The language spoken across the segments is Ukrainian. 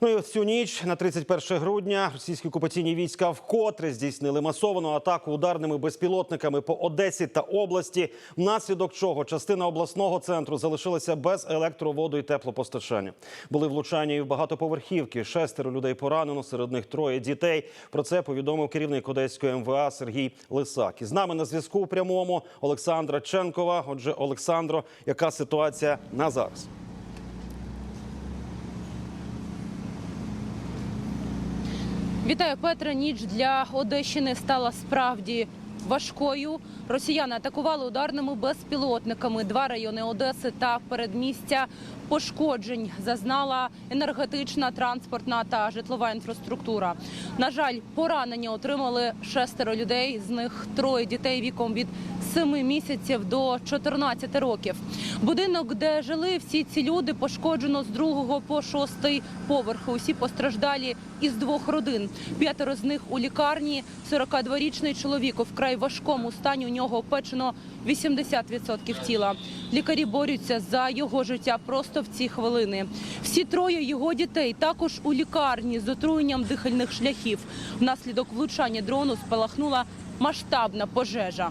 Ну і ось цю ніч на 31 грудня російські окупаційні війська вкотре здійснили масовану атаку ударними безпілотниками по Одесі та області, внаслідок чого частина обласного центру залишилася без електроводу і теплопостачання. Були влучання і в багатоповерхівки. Шестеро людей поранено, серед них троє дітей. Про це повідомив керівник Одеської МВА Сергій Лисак. І з нами на зв'язку в прямому Олександра Ченкова. Отже, Олександро, яка ситуація на зараз? Вітаю, Петра. Ніч для Одещини стала справді важкою. Росіяни атакували ударними безпілотниками два райони Одеси та передмістя. Пошкоджень зазнала енергетична, транспортна та житлова інфраструктура. На жаль, поранення отримали шестеро людей. З них троє дітей віком від 7 місяців до 14 років. Будинок, де жили всі ці люди, пошкоджено з другого по шостий поверх. Усі постраждалі із двох родин. П'ятеро з них у лікарні. 42-річний чоловік у вкрай важкому стані. У нього печено 80% тіла. Лікарі борються за його життя просто в ці хвилини. Всі троє його дітей також у лікарні з отруєнням дихальних шляхів. Внаслідок влучання дрону спалахнула масштабна пожежа.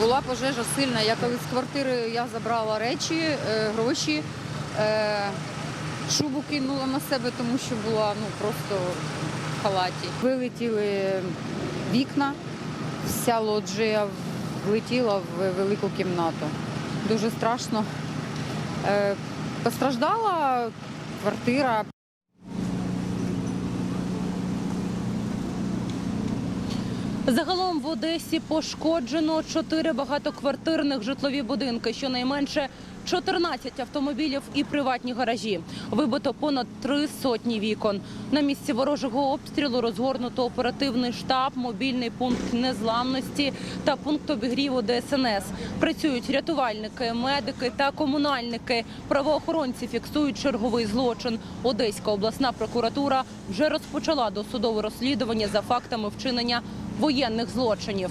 Була пожежа сильна. Я коли з квартири я забрала речі, е, гроші, е, шубу кинула на себе, тому що була ну просто в халаті. Вилетіли вікна, вся лоджія влетіла в велику кімнату. Дуже страшно. Е, Постраждала квартира, Загалом в Одесі пошкоджено чотири багатоквартирних житлові будинки, щонайменше 14 автомобілів і приватні гаражі. Вибито понад три сотні вікон. На місці ворожого обстрілу розгорнуто оперативний штаб, мобільний пункт незламності та пункт обігріву ДСНС. Працюють рятувальники, медики та комунальники. Правоохоронці фіксують черговий злочин. Одеська обласна прокуратура вже розпочала досудове розслідування за фактами вчинення воєнних злочинів.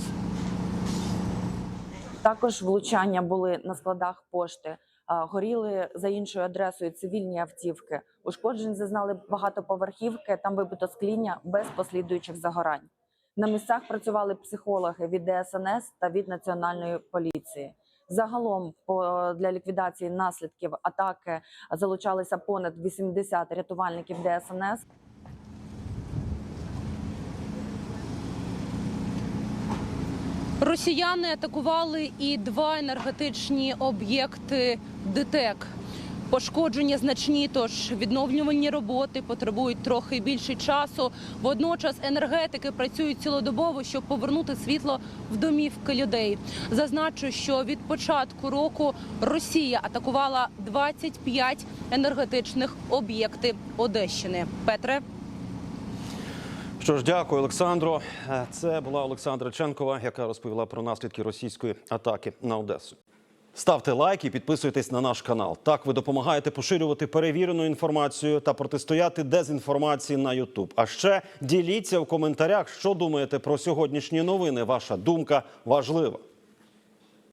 Також влучання були на складах пошти. Горіли за іншою адресою цивільні автівки. Ушкоджень зазнали багатоповерхівки. Там вибито скління без послідуючих загорань. На місцях працювали психологи від ДСНС та від національної поліції. Загалом для ліквідації наслідків атаки залучалися понад 80 рятувальників ДСНС. Росіяни атакували і два енергетичні об'єкти ДТЕК. Пошкодження значні, тож відновлювальні роботи потребують трохи більше часу. Водночас енергетики працюють цілодобово, щоб повернути світло в домівки людей. Зазначу, що від початку року Росія атакувала 25 енергетичних об'єктів Одещини. Петре. Що ж, дякую, Олександро. Е, Це була Олександра Ченкова, яка розповіла про наслідки російської атаки на Одесу. Ставте лайк і підписуйтесь на наш канал. Так ви допомагаєте поширювати перевірену інформацію та протистояти дезінформації на Ютуб. А ще діліться в коментарях, що думаєте про сьогоднішні новини. Ваша думка важлива.